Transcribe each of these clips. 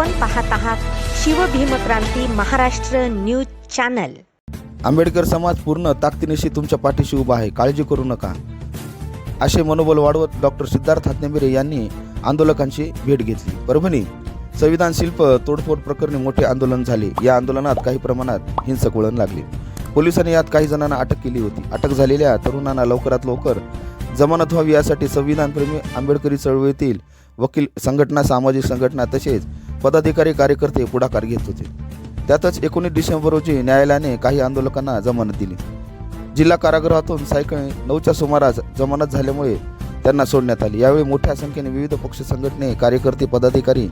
आपण पाहत आहात शिवभीमक्रांती महाराष्ट्र न्यूज चॅनल. आंबेडकर समाज पूर्ण ताकदीनिशी तुमच्या पाठीशी उभा आहे. काळजी करू नका. असे मनोबल वाढवत डॉक्टर सिद्धार्थ हातनेमिरे यांनी आंदोलकांची भेट घेतली. परभणी संविधान शिल्प तोडफोड प्रकरणी मोठे आंदोलन झाले. या आंदोलनात काही प्रमाणात हिंसक वळण लागले. पोलिसांनी यात काही जणांना अटक केली होती. अटक झालेल्या तरुणांना लवकरात लवकर जमानत व्हावी यासाठी संविधानप्रेमी आंबेडकरी चळवळीतील वकील संघटना सामाजिक संघटना तसेच पदाधिकारी कार्यकर्ते पुढाकार घेत होते. त्यातच एकोणीस डिसेंबर रोजी न्यायालयाने काही आंदोलकांना जमानत दिली. जिल्हा कारागृहातून सायंकाळी नऊच्या सुमारास जमानत झाल्यामुळे त्यांना सोडण्यात आली. यावेळी मोठ्या संख्येने विविध पक्ष संघटने कार्यकर्ते पदाधिकारी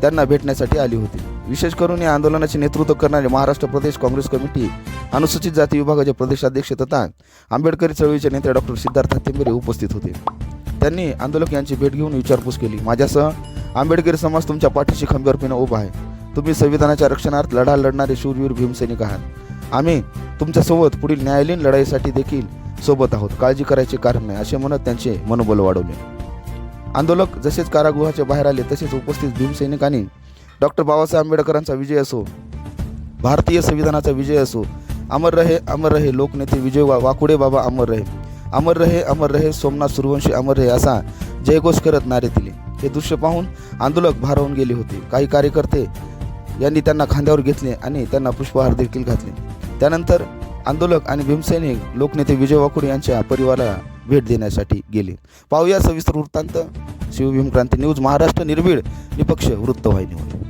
त्यांना भेटण्यासाठी आली होती. विशेष करून या आंदोलनाचे नेतृत्व करणारे महाराष्ट्र प्रदेश काँग्रेस कमिटी अनुसूचित जाती विभागाचे प्रदेशाध्यक्ष तथा आंबेडकरी चळवळीचे नेते डॉक्टर सिद्धार्थ हत्तेंबरे उपस्थित होते. त्यांनी आंदोलक यांची भेट घेऊन विचारपूस केली. माझ्यासह आंबेडकरी समाज तुमच्या पाठीशी खंबीरपणे उभा आहे. तुम्ही संविधानाच्या रक्षणार्थ लढा लढणारे शूरवीर भीमसैनिक आहात आम्ही तुमच्यासोबत पुढील न्यायालयीन लढाईसाठी देखील सोबत आहोत. काळजी करायचे कारण नाही असे म्हणत त्यांचे मनोबल वाढवले. आंदोलक जसेच कारागृहाच्या बाहेर आले तसेच उपस्थित भीमसैनिकांनी डॉक्टर बाबासाहेब आंबेडकरांचा विजय असो भारतीय संविधानाचा विजय असो अमर रहे अमर रहे लोकनेते विजय वा वाकुडे बाबा अमर रहे. अमर रहे अमर रहे सोमनाथ सूर्यवंशी अमर रहे असा जयघोष करत नारे दिले. हे दृश्य पाहून आंदोलक भारावून गेले होते. काही कार्यकर्ते यांनी त्यांना खांद्यावर घेतले आणि त्यांना पुष्पहार देखील घातले. त्यानंतर आंदोलक आणि भीमसैनिक लोकनेते विजय वाकुडे यांच्या परिवाराला भेट देण्यासाठी गेले. पाहूया सविस्तर वृत्तांत. शिवभीमक्रांती न्यूज महाराष्ट्र निर्भीड निपक्ष वृत्तवाहिनीवर.